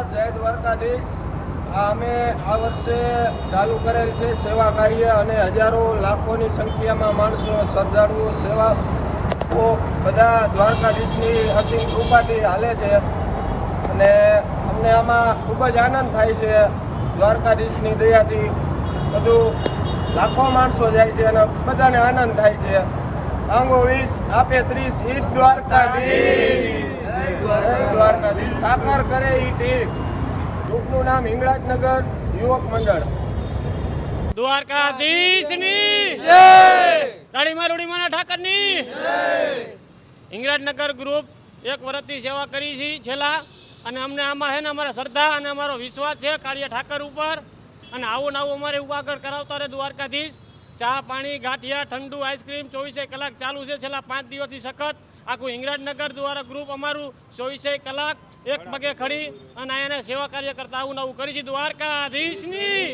આ અમે આ વર્ષે ચાલુ કરેલ છે સેવા કાર્ય અને હજારો લાખોની સંખ્યામાં માણસો શ્રદ્ધાળુઓ સેવાઓ બધા દ્વારકાધીશની અસીમ કૃપાથી હાલે છે. અને અમને આમાં ખૂબ જ આનંદ થાય છે દ્વારકાધીશની દયાથી. બધું લાખો માણસો જાય છે અને બધાને આનંદ થાય છે. આંગો વીસ, આપે ત્રીસ, ઈદ દ્વારકાધીશ. જય ઠાકર કરે ઈ ટીમ. ગ્રુપનું નામ હિંગળાજનગર યુવક મંડળ. દ્વારકાધીશની! રાણીમા રૂડીમાના ઠાકરની! હિંગરાજનગર ગ્રુપ એક વર્ષથી સેવા કરી છે છેલ્લા. અને અમને આમાં છે ને અમારા શ્રદ્ધા અને અમારો વિશ્વાસ છે કાળિયા ઠાકર ઉપર. અને આવું ને આવું અમારે ઉગાગર કરાવતા રહે દ્વારકાધીશ. ચા પાણી, ગાંઠિયા, ઠંડુ, આઈસ્ક્રીમ ચોવીસે કલાક ચાલુ છે. છેલ્લા પાંચ દિવસથી સખત આખું હિંગરાજનગર દ્વારા ગ્રુપ અમારું ચોવીસે કલાક એક પગે ખડી અને અહીંયા સેવા કાર્ય કરતા આવું ને આવું કરી છે. દ્વારકાધીશની!